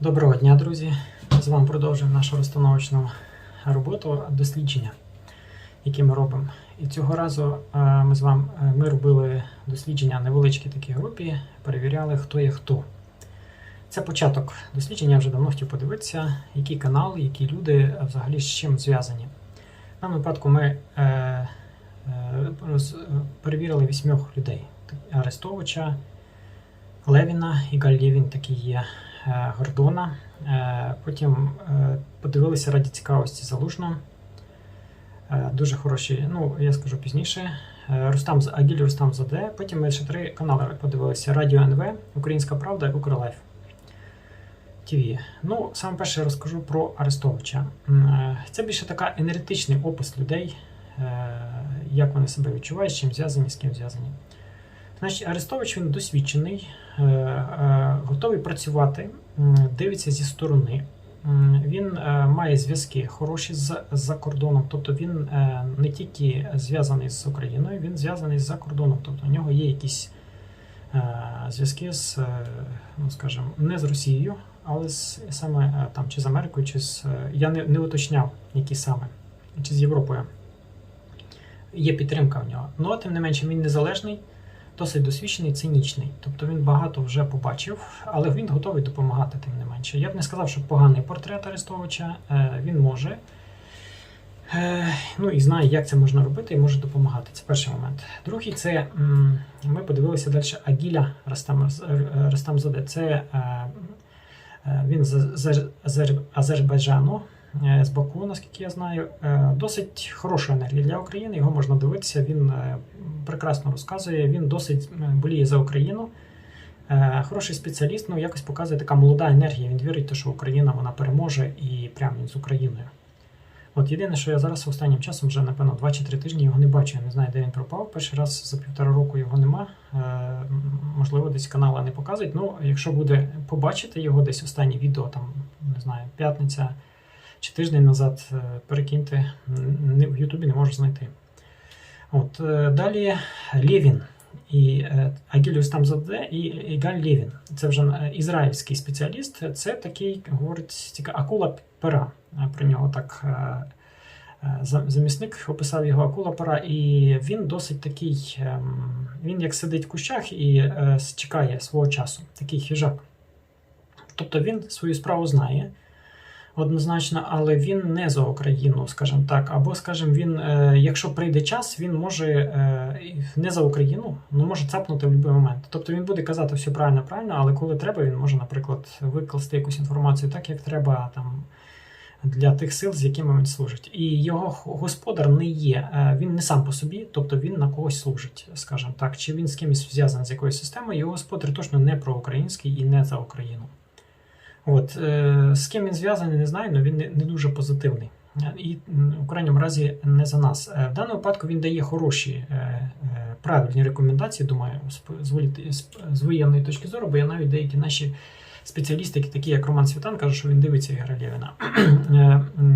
Доброго дня, друзі! З вами продовжуємо нашу розстановочну роботу дослідження, які ми робимо. І цього разу е, ми з вами е, ми робили дослідження невеличкій такій групі, перевіряли, хто є хто. Це початок дослідження, я вже давно хотів подивитися, який канал, які люди е, взагалі з чим зв'язані. В даному випадку ми перевірили вісьмьох людей: Арестовича, Левіна, Ігаль Лєвін такий є. Е, Гордона. Е, Потім е, подивилися раді цікавості залужно. Дуже хороші, ну я скажу пізніше. Рустам З- Агіль Рустам Заде. Потім ми ще три канали подивилися: Радіо НВ, Українська Правда і Укрлайф. ТВ. Ну, саме перше розкажу про Арестовича. Це більше така енергетичний опис людей, як вони себе відчувають, з чим зв'язані, з ким зв'язані. Значить, Арестович він досвідчений, е, е, готовий працювати, дивиться зі сторони. Він е, має зв'язки хороші з за кордоном, тобто він не тільки зв'язаний з Україною, він зв'язаний з за кордоном. Тобто у нього є якісь зв'язки з, ну скажімо, не з Росією, але з саме там чи з Америкою, чи з я не, не уточняв, які саме, чи з Європою. Є підтримка в нього. Ну, а тим не менше, він незалежний досить досвідчений, цинічний. Тобто він багато вже побачив, але він готовий допомагати, тим не менше. Я б не сказав, що поганий портрет Арестовича. Е, Він може. Е, Ну і знає, як це можна робити, і може допомагати. Це перший момент. Другий це ми подивилися далі Агіля Растам, Растамзаде. Це е, він з Азер- Азер- Азербайджану, з Баку, наскільки я знаю. Е, Досить хороша енергія для України. Його можна дивитися. Він е, прекрасно розказує. Він досить е, боліє за Україну. Е, Хороший спеціаліст, ну якось показує така молода енергія. Він вірить, що Україна вона переможе і прямо з Україною. От єдине, що я зараз останнім часом вже, напевно, 2 чи 3 тижні його не бачу. Я не знаю, де він пропав. Перший раз за півтора року його нема. Е, можливо, десь канала не показують. Ну, якщо буде побачити його десь останнє відео, там, не знаю, п'ятниця чи тиждень назад, е, перекиньте, в Ютубі не можу знайти. От, е, далі Лєвін і е, Агіліус Тамзаде і Ігаль Лєвін. Це вже ізраїльський спеціаліст. Це такий, говорить, акула пера. Про нього так за- замісник описав його акула пера, і він досить такий. ем, Він як сидить в кущах і чекає свого часу, такий хижак. Тобто він свою справу знає однозначно, але він не за Україну, скажімо так. Або, скажімо, він, е, якщо прийде час, він може е, не за Україну, ну може цапнути в будь-який момент. Тобто він буде казати все правильно, правильно, але коли треба, він може, наприклад, викласти якусь інформацію так, як треба там. Для тих сил, з якими він служить, і його господар не є. е, Він не сам по собі, тобто він на когось служить, скажімо так. Чи він з кимось зв'язаний з якоюсь системою, його господар точно не проукраїнський і не за Україну. От, е, з ким він зв'язаний, не знаю, але він не, дуже позитивний. І у крайньому разі не за нас. Е, В даному випадку він дає хороші, е, правильні рекомендації, думаю, з, воєнної точки зору, бо я навіть деякі наші спеціалісти, такі як Роман Світан, кажуть, що він дивиться Ігоря Лєвіна.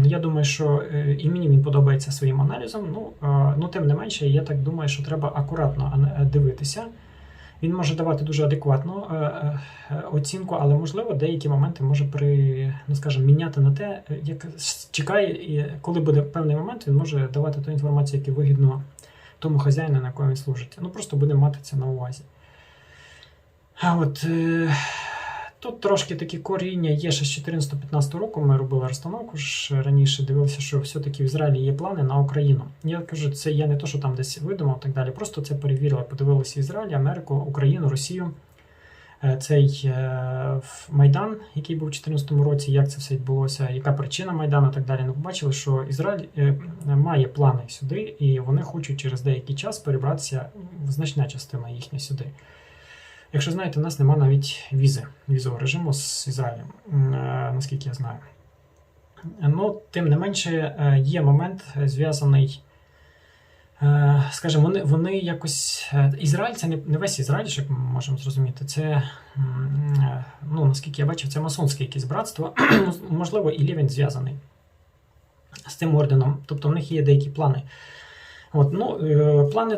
Я думаю, що і мені він подобається своїм аналізом. Ну, ну тим не менше, я так думаю, що треба акуратно дивитися. Він може давати дуже адекватну е, е, е, оцінку, але можливо деякі моменти може при, ну скажімо, міняти на те, як чекає, і коли буде певний момент, він може давати ту інформацію, яку вигідно тому хазяїну, на якому він служить. Ну просто будемо мати це на увазі. А от тут трошки такі коріння є ще з 14-15 року. Ми робили розстановку ж раніше, дивилися, що все-таки в Ізраїлі є плани на Україну. Я кажу, це я не то, що там десь видумав так далі. Просто це перевірили, подивилися Ізраїль, Америку, Україну, Росію. Е, Цей е, Майдан, який був у 2014 році, як це все відбулося, яка причина Майдану і так далі. Ну, побачили, що Ізраїль е, має плани сюди, і вони хочуть через деякий час перебратися в значна частина їхня сюди. Якщо знаєте, у нас немає навіть візи, візового режиму з Ізраїлем, е, наскільки я знаю. Ну, тим не менше, е, є момент зв'язаний. е, Скажімо, вони, вони якось. Ізраїль це не, весь Ізраїль, щоб ми можемо зрозуміти. Це, ну, наскільки я бачив, це масонське якесь братство. Можливо, і Лівень зв'язаний з тим орденом. Тобто в них є деякі плани. От, ну, плани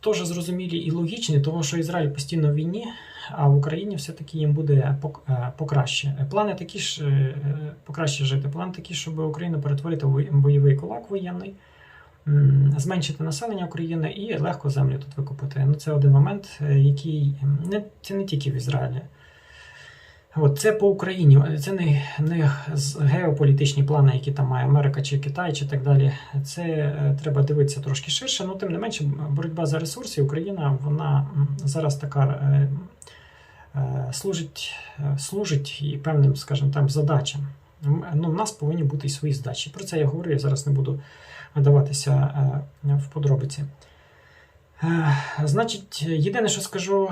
теж зрозумілі і логічні, тому що Ізраїль постійно в війні. а в Україні все-таки їм буде е, покраще. Плани такі ж е, покраще жити. План такі, щоб Україну перетворити в бойовий кулак воєнний, зменшити населення України і легко землю тут викупити. Ну, це один момент, е, який не, це не тільки в Ізраїлі. От це по Україні. Це не, не геополітичні плани, які там має Америка чи Китай, чи так далі. Це е, треба дивитися трошки ширше. Ну, тим не менше, боротьба за ресурси Україна вона зараз така е, е, служить, служить і певним, скажімо там, задачам. Ну, в нас повинні бути і свої здачі. Про це я говорю, я зараз не буду вдаватися в подробиці. Значить, єдине, що скажу,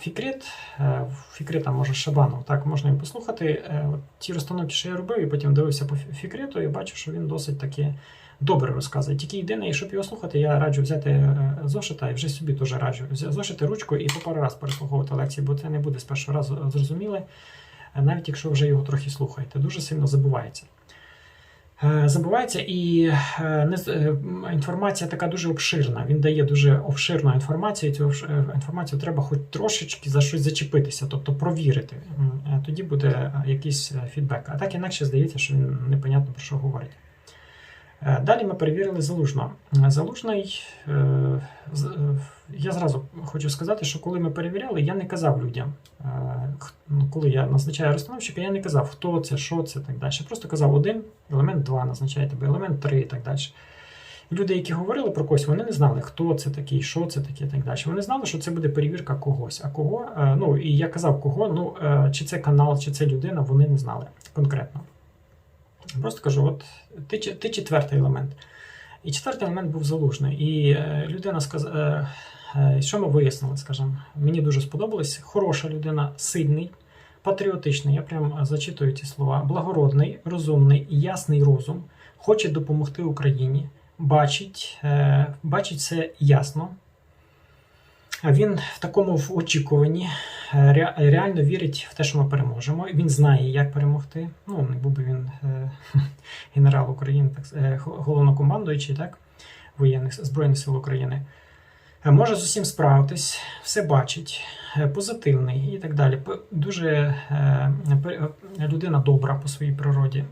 Фікрит, е, Фікрита може Шабанов, так можна їм послухати. Е, От ті розстановки, що я робив, і потім дивився по Фі- Фікриту, і бачу, що він досить таки добре розказує. Тільки єдине, щоб його слухати, я раджу взяти е, зошита і вже собі теж раджу. Зошити ручку і по пару раз переслуховувати лекції, бо це не буде з першого разу зрозуміле, е, навіть якщо вже його трохи слухаєте. Дуже сильно забувається. Е, Забувається і е, е, інформація така дуже обширна. Він дає дуже обширну інформацію. і Цю інформацію треба хоч трошечки за щось зачепитися, тобто провірити. Тоді буде якийсь фідбек. А так інакше здається, що він непонятно про що говорить. Е, Далі ми перевірили залужного. Е, Залужний, е, я зразу хочу сказати, що коли ми перевіряли, я не казав людям, ну, коли я назначаю розстановщика, я не казав, хто це, що це так далі. Просто казав один, елемент 2 назначає тебе, елемент 3 і так далі. Люди, які говорили про когось, вони не знали, хто це такий, що це таке, так далі. Вони знали, що це буде перевірка когось. А кого, ну і я казав кого, ну чи це канал, чи це людина, вони не знали конкретно. Просто кажу: от ти, ти четвертий елемент. І четвертий елемент був залужний. І е, людина сказала, е, що ми вияснили, скажімо, мені дуже сподобалось. Хороша людина, сильний, патріотичний. Я прям зачитую ці слова. Благородний, розумний, ясний розум, хоче допомогти Україні, бачить, е, бачить все ясно. Він в такому в очікуванні е, ре- реально вірить в те, що ми переможемо. Він знає, як перемогти. Ну, не був би він е, генерал України, так е, головнокомандуючий, так, воєнних Збройних сил України. Е, Може з усім справитись, все бачить, е, позитивний і так далі. Дуже людина добра по своїй природі.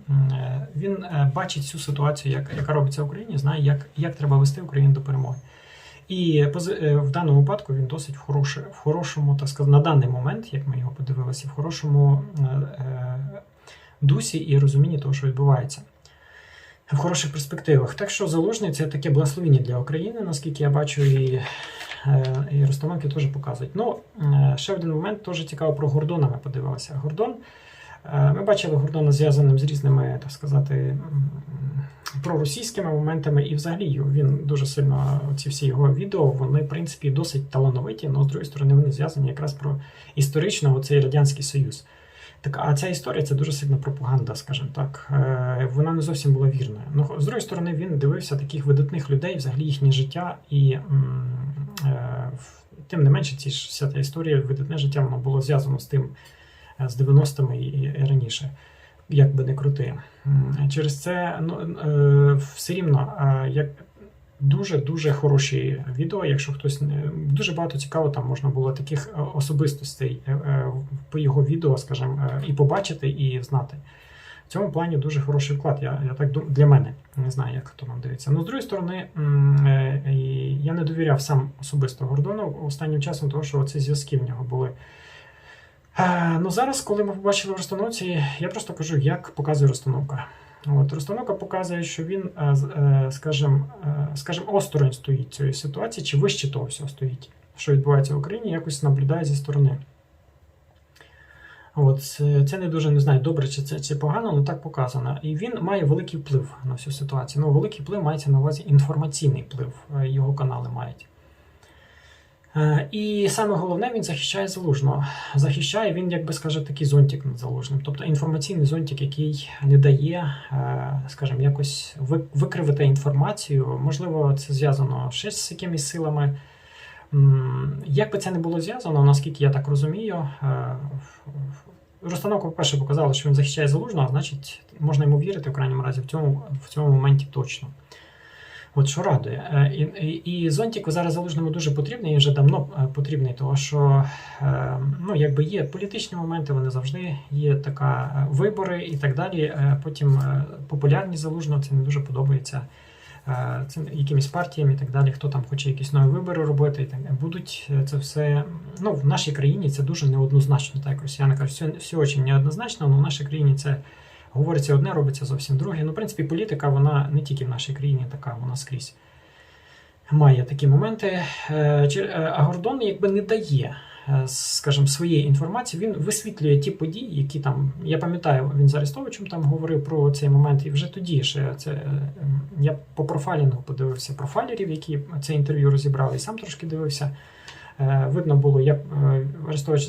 Він бачить всю ситуацію, як, яка робиться в Україні, знає, як, як треба вести Україну до перемоги. І е, в даному випадку він досить в, хороше, в хорошому, так сказати, на даний момент, як ми його подивилися, в хорошому е, е, дусі і розумінні того, що відбувається. В хороших перспективах. Так що залужний це таке благословіння для України, наскільки я бачу, і, і розстановки теж показують. Ну, ще один момент теж цікаво про Гордона. Ми подивилися. Гордон. Е, Ми бачили Гордона зв'язаним з різними, так сказати, проросійськими моментами, і взагалі він дуже сильно ці всі його відео, вони, в принципі, досить талановиті, але з другої сторони, вони зв'язані якраз про історично оцей Радянський Союз. Так, а ця історія це дуже сильна пропаганда, скажімо так. Е, Вона не зовсім була вірною. Ну, з другої сторони, він дивився таких видатних людей, взагалі їхнє життя, і е, тим не менше, ці ж вся та історія, видатне життя, воно було зв'язано з тим, з 90-ми і, раніше, як би не крути. Через це ну, е, все рівно, е, як дуже дуже хороші відео. Якщо хтось дуже багато цікаво, там можна було таких е, особистостей е, е, по його відео, скажімо, е, і побачити, і знати. В цьому плані дуже хороший вклад. Я, я так для мене не знаю, як хто нам дивиться. Ну, з другої сторони, е, я не довіряв сам особисто Гордону останнім часом, тому що ці зв'язки в нього були. Е, Ну зараз, коли ми побачили в розстановці, я просто кажу, як показує розстановка. От розстановка показує, що він, з- е, скажімо, е, скажімо, осторонь стоїть цієї ситуації, чи вище того всього стоїть, що відбувається в Україні, якось наблюдає зі сторони. От це, не дуже не знаю, добре чи це чи погано, але так показано. І він має великий вплив на всю ситуацію. Ну, великий вплив мається на увазі інформаційний вплив. Його канали мають. Е, І саме головне, він захищає залужного. Захищає він, як би скаже, такий зонтик над залужним. Тобто інформаційний зонтик, який не дає, е, скажімо, якось ви- викривити інформацію. Можливо, це зв'язано ще з якимись силами. Як би це не було зв'язано, наскільки я так розумію, е, розстановка, по-перше, показала, що він захищає залужного, значить, можна йому вірити, в крайньому разі, в цьому, в цьому моменті точно. От що радує. Е, І, і, зонтик зараз залужному дуже потрібний, і вже давно е, потрібний, тому що е, ну, якби є політичні моменти, вони завжди є така вибори і так далі. Потім популярність залужного це не дуже подобається. е, Цим якимись партіям і так далі, хто там хоче якісь нові вибори робити, і так далі. будуть це все. Ну, в нашій країні це дуже неоднозначно. Так, росіяни кажуть, все, все дуже неоднозначно, але в нашій країні це говориться одне, робиться зовсім друге. Ну, в принципі, політика, вона не тільки в нашій країні така, вона скрізь має такі моменти. Е, е, А Гордон якби не дає, е, скажімо, своєї інформації. Він висвітлює ті події, які там. Я пам'ятаю, він з Арестовичем там говорив про цей момент, і вже тоді ще це я по профайлінгу подивився профайлерів, які це інтерв'ю розібрали, і сам трошки дивився. Е, Видно було, як е, Арестович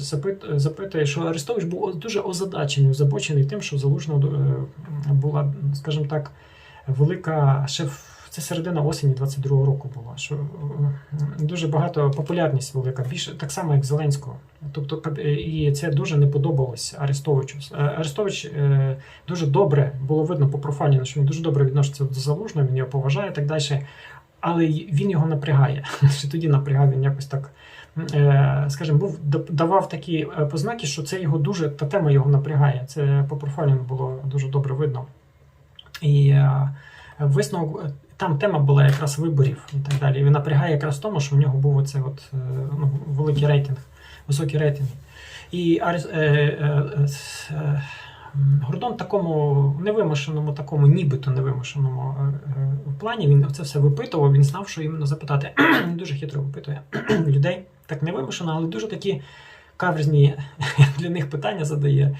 запитує, що Арестович був дуже озадачений, озабочений тим, що залужно е, була, скажімо так, велика в це середина осені 22-го року була. Що дуже багато популярність велика, більше так само, як Зеленського. Тобто, і це дуже не подобалось Арестовичу. Арестович дуже добре було видно по профайлі, що він дуже добре відноситься до залужного, він його поважає і так далі. Але він його напрягає. Ще тоді напрягав він якось так. е, Скажімо, був давав такі е, познаки, що це його дуже та тема його напрягає. Це по профайлінгу було дуже добре видно. І е, висновок там тема була якраз виборів і так далі. Він напрягає якраз в тому, що в нього був оцей от, ну, великий рейтинг, високий рейтинг. І Гордон в такому невимушеному, такому нібито невимушеному е, е, плані він це все випитував, він знав, що іменно запитати. Він дуже хитро випитує людей. Так невимушено, але дуже такі каверзні для них питання задає.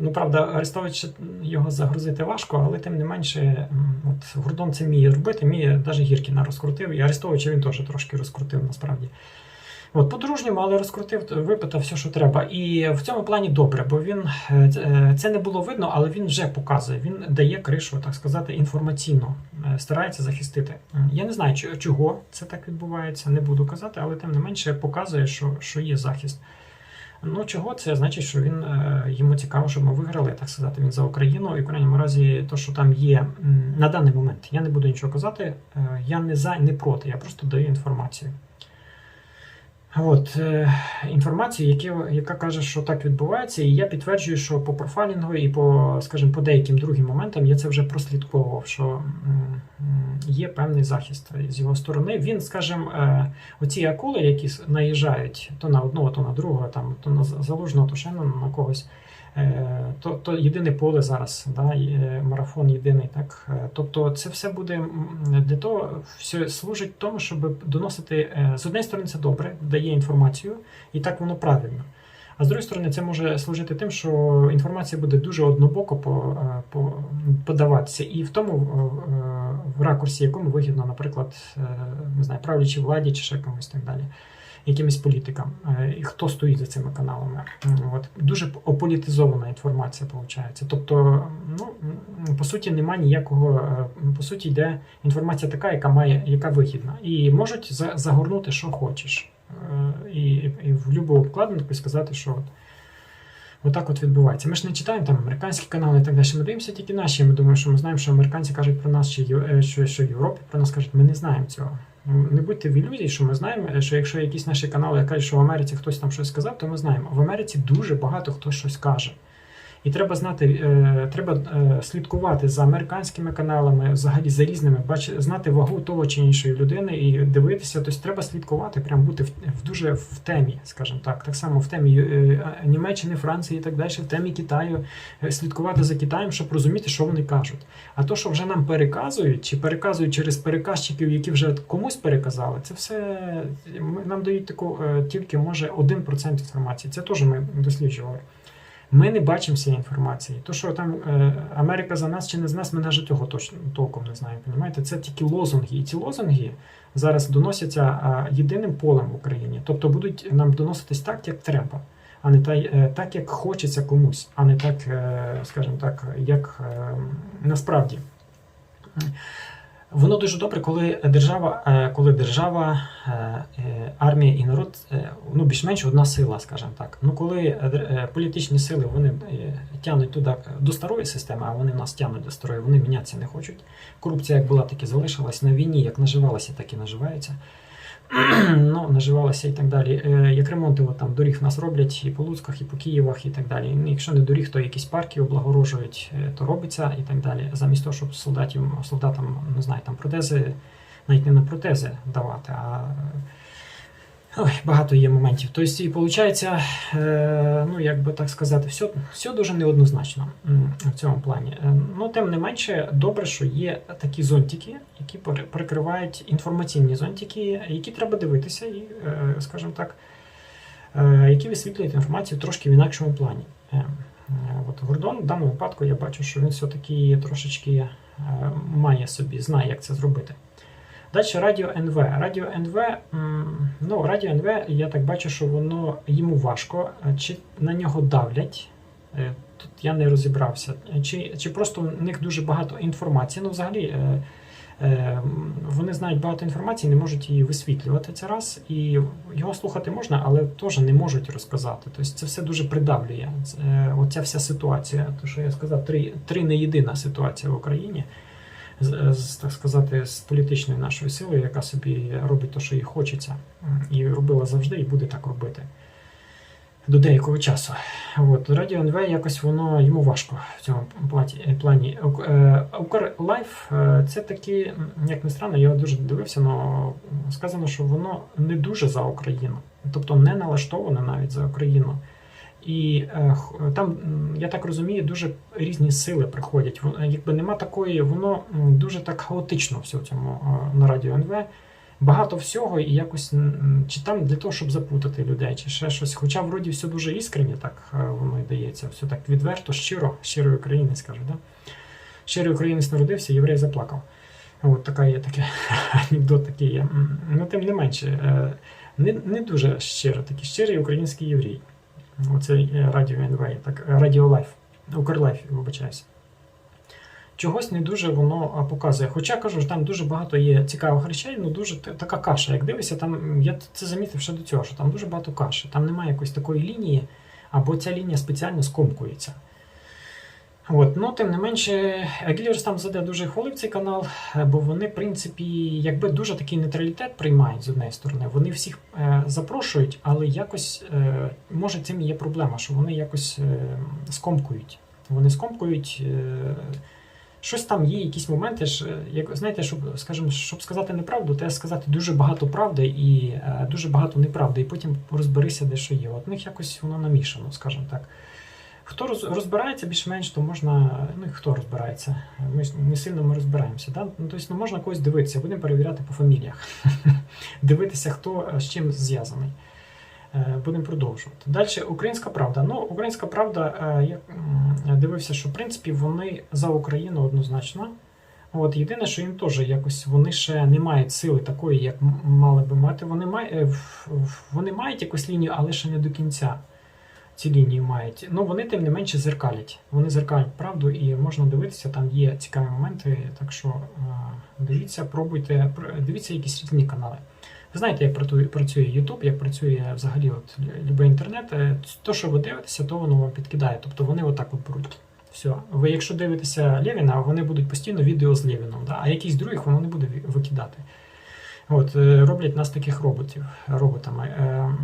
Ну, правда, Арестович його загрузити важко, але тим не менше, от Гордон це вміє робити, вміє навіть Гіркіна розкрутив, і Арестовича він теж трошки розкрутив насправді. От, по-дружньому, але розкрутив, випитав все, що треба. І в цьому плані добре, бо він е, е, це не було видно, але він вже показує. Він дає кришу, так сказати, інформаційно, е, старається захистити. Я не знаю, чого це так відбувається, не буду казати, але тим не менше показує, що, що є захист. Ну, чого це? Значить, що він йому цікаво, щоб ми виграли, так сказати, він за Україну. І в крайньому разі, то, що там є на даний момент, я не буду нічого казати. Я не за, не проти, я просто даю інформацію. От, е, інформацію, яка, яка каже, що так відбувається, і я підтверджую, що по профайлінгу і по, скажімо, по деяким другим моментам я це вже прослідковував, що є певний захист з його сторони. Він, скажімо, е, оці акули, які наїжджають то на одного, то на другого, там, то на залужного, то ще на когось. Е, То, то єдине поле зараз, да, марафон єдиний. Так? Е, Тобто це все буде для того, все служить тому, щоб доносити е, з однієї сторони, це добре, дає інформацію, і так воно правильно. А з другої сторони, це може служити тим, що інформація буде дуже однобоко по, по, подаватися, і в тому в ракурсі, якому вигідно, наприклад, не знаю, правлячій владі чи ще комусь так далі, якимось політикам, е, і хто стоїть за цими каналами. От дуже ополітизована інформація виходить. Тобто, ну по суті, немає ніякого. е, По суті, йде інформація така, яка має, яка вигідна, і можуть за- загорнути, що хочеш. Е, І, і в будь-яку обкладинку сказати, що от, отак от відбувається. Ми ж не читаємо там американські канали і так далі. Ми дивимося тільки наші. Ми думаємо, що ми знаємо, що американці кажуть про нас, чи що, що Європі про нас кажуть, ми не знаємо цього. Не будьте в ілюзії, що ми знаємо, е, що якщо якісь наші канали кажуть, що в Америці хтось там щось сказав, то ми знаємо. В Америці дуже багато хто щось каже. І треба знати, е, треба е, слідкувати за американськими каналами, взагалі за різними, бач, знати вагу того чи іншої людини і дивитися. Тобто треба слідкувати, прям бути в, в дуже в темі, скажімо так. Так само в темі е, Німеччини, Франції і так далі, в темі Китаю, слідкувати за Китаєм, щоб розуміти, що вони кажуть. А то, що вже нам переказують, чи переказують через переказчиків, які вже комусь переказали, це все нам дають таку тільки може 1% інформації. Це теж ми досліджували. Ми не бачимо цієї інформації. То, що там е, Америка за нас чи не з нас, ми навіть того точно толком не знаємо. Понімаєте? Це тільки лозунги. І ці лозунги зараз доносяться єдиним полем в Україні. Тобто будуть нам доноситись так, як треба, а не е, так, як хочеться комусь, а не так, е, скажімо так, як е, насправді. Воно дуже добре, коли держава, е, коли держава, е, е, армія і народ ну, більш-менш одна сила, скажімо так. Ну коли політичні сили вони тягнуть туди до старої системи, а вони нас тягнуть до старої, вони мінятися не хочуть. Корупція як була, так і залишилась на війні, як наживалася, так і наживається. ну, наживалася і так далі. Е, Як ремонти от, там, доріг в нас роблять і по Луцьках, і по Києвах, і так далі. Ну, Якщо не доріг, то якісь парки облагорожують, е, то робиться і так далі. Замість того, щоб солдатів, солдатам, не знаю, там протези, навіть не на протези давати, а ой, багато є моментів. Тобто, і виходить, е, ну, як би так сказати, все, все дуже неоднозначно в цьому плані. Е, Ну, тим не менше, добре, що є такі зонтики, які перекривають інформаційні зонтики, які треба дивитися, і, е, скажімо так, які висвітлюють інформацію трошки в інакшому плані. От Гордон в даному випадку я бачу, що він все-таки трошечки має собі, знає, як це зробити. Далі Радіо НВ. Радіо НВ, ну, Радіо НВ, я так бачу, що воно йому важко, чи на нього давлять. Е, Тут я не розібрався. Чи, чи просто в них дуже багато інформації. Ну, взагалі, е, е, вони знають багато інформації, не можуть її висвітлювати це раз. І його слухати можна, але теж не можуть розказати. Тобто це все дуже придавлює. Оця вся ситуація. То, що я сказав, три, три не єдина ситуація в Україні так сказати, з політичною нашою силою, яка собі робить те, що їй хочеться, і робила завжди, і буде так робити до деякого часу. От, Радіо НВ якось воно йому важко в цьому платі, плані. Укрлайф це такі, як не странно, я дуже дивився, але сказано, що воно не дуже за Україну, тобто не налаштоване навіть за Україну. І е, там, я так розумію, дуже різні сили приходять. Вон- Якби нема такої, воно дуже так хаотично все в цьому е, на радіо НВ. Багато всього і якось чи там для того, щоб запутати людей, чи ще щось. Хоча вроді все дуже іскренні, так е, воно і дається, все так відверто, щиро, щирий українець каже, да? Щирий українець народився, єврей заплакав. От така є таке анекдот такий є. Ну, тим не менше, е, не, не дуже щиро, такий щирий український єврей. Оце е, радіо НВ, так, е, Радіо Лайф, Укрлайф, вибачаюся. Чогось не дуже воно показує. Хоча кажу, що там дуже багато є цікавих речей, ну дуже така каша. Як дивишся, там я це замітив ще до цього, що там дуже багато каші. Там немає якоїсь такої лінії, або ця лінія спеціально скомкується. От, ну, тим не менше, Гіллерс там заде дуже хвалив цей канал, е, бо вони, в принципі, якби дуже такий нейтралітет приймають з однієї сторони. Вони всіх е, запрошують, але якось, е, може, цим є проблема, що вони якось е, скомкують. Вони скомкують. Е, Щось там є, якісь моменти ж, як знаєте, щоб скажімо, щоб сказати неправду, треба сказати дуже багато правди і е, дуже багато неправди, і потім розберися, де що є. От них якось воно намішано, скажімо так. Хто роз- розбирається більш-менш, то можна. Ну хто розбирається? Ми не сильно ми розбираємося. Да? Ну, тобто, ну, можна когось дивитися, будемо перевіряти по фаміліях. Дивитися, хто е, з чим зв'язаний. Е, Будемо продовжувати. Далі Українська правда. Ну, Українська правда, е, я дивився, що в принципі вони за Україну однозначно. От єдине, що їм теж якось вони ще не мають сили такої, як мали би мати. Вони, в- вони мають якусь лінію, але ще не до кінця ці лінії мають. Ну вони тим не менше зеркалять. Вони зеркалять правду і можна дивитися, там є цікаві моменти. Так що е, дивіться, пробуйте, пр- дивіться якісь різні канали. Ви знаєте, як працює- YouTube, як працює взагалі от любий інтернет. Е, То, що ви дивитеся, то воно вам підкидає. Тобто вони отак от беруть. Все. Ви якщо дивитеся Левіна, вони будуть постійно відео з Левіном, да? а якісь других воно не буде викидати. От, е, роблять нас таких роботів, роботами. Е,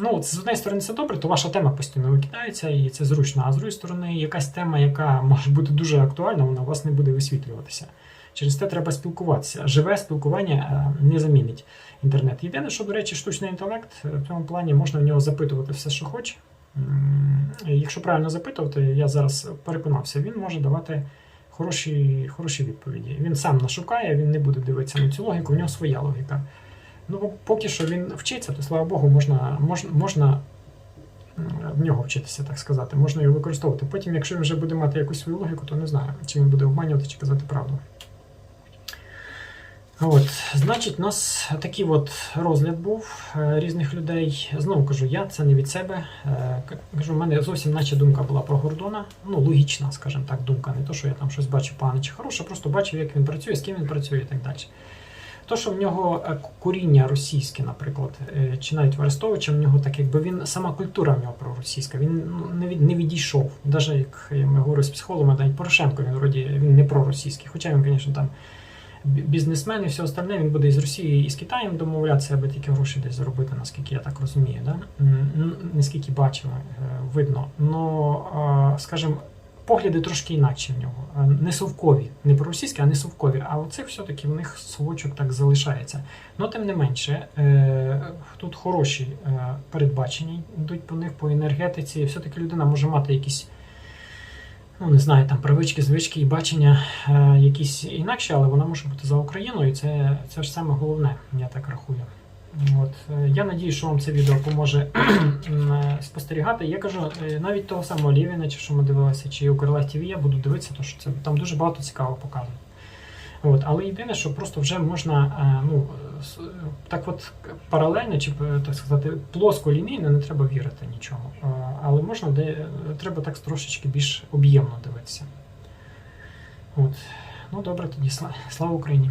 ну, от з однієї сторони, це добре, то ваша тема постійно викидається і це зручно. А з іншої сторони, якась тема, яка може бути дуже актуальна, вона у вас не буде висвітлюватися. Через те треба спілкуватися. Живе спілкування е, не замінить інтернет. Єдине, що, до речі, штучний інтелект в цьому плані можна в нього запитувати все, що хоче. Якщо правильно запитувати, я зараз переконався, він може давати хороші, хороші відповіді. Він сам нашукає, він не буде дивитися на цю логіку, в нього своя логіка. Ну, поки що він вчиться, то слава Богу, можна, можна, можна в нього вчитися, так сказати, можна його використовувати. Потім, якщо він вже буде мати якусь свою логіку, то не знаю, чи він буде обманювати, чи казати правду. От, значить, у нас такий от розгляд був е, різних людей. Знову кажу, я це не від себе. Е, Кажу, в мене зовсім наче думка була про Гордона. Ну, логічна, скажімо так, думка. Не то, що я там щось бачу погане чи хороше, просто бачив, як він працює, з ким він працює і так далі. То, що в нього е, куріння російське, наприклад, чи навіть Арестовича, в нього так якби він сама культура в нього проросійська, він ну, не, від, не відійшов. Навіть як ми говоримо з психологами, навіть Порошенко він вроді він не проросійський. Хоча він, звісно, там бізнесмен і все остальне, він буде із Росією і з Китаєм домовлятися, аби тільки гроші десь заробити, наскільки я так розумію. Да? Ну, Наскільки бачимо, е, видно. Но, скажімо, погляди трошки інакші в нього. Е, Не совкові, не проросійські, а не совкові. А оце все-таки в них совочок так залишається. Ну, тим не менше, е, тут хороші передбачення йдуть по них по енергетиці. Все-таки людина може мати якісь ну не знаю, там привички, звички і бачення е, якісь інакші, але вона може бути за Україною, і це, це ж саме головне, я так рахую. От, е, я надію, що вам це відео поможе е, спостерігати. Я кажу, е, навіть того самого Лєвіна, чи що ми дивилися, чи Укрлайф ТВ, я буду дивитися, тому що це там дуже багато цікавого показано. От, але єдине, що просто вже можна ну, так от паралельно, чи е, так сказати, плоско лінійно не треба вірити нічому. Е, Але можна де треба так трошечки більш об'ємно дивитися. От. Ну добре, тоді сла- слава Україні.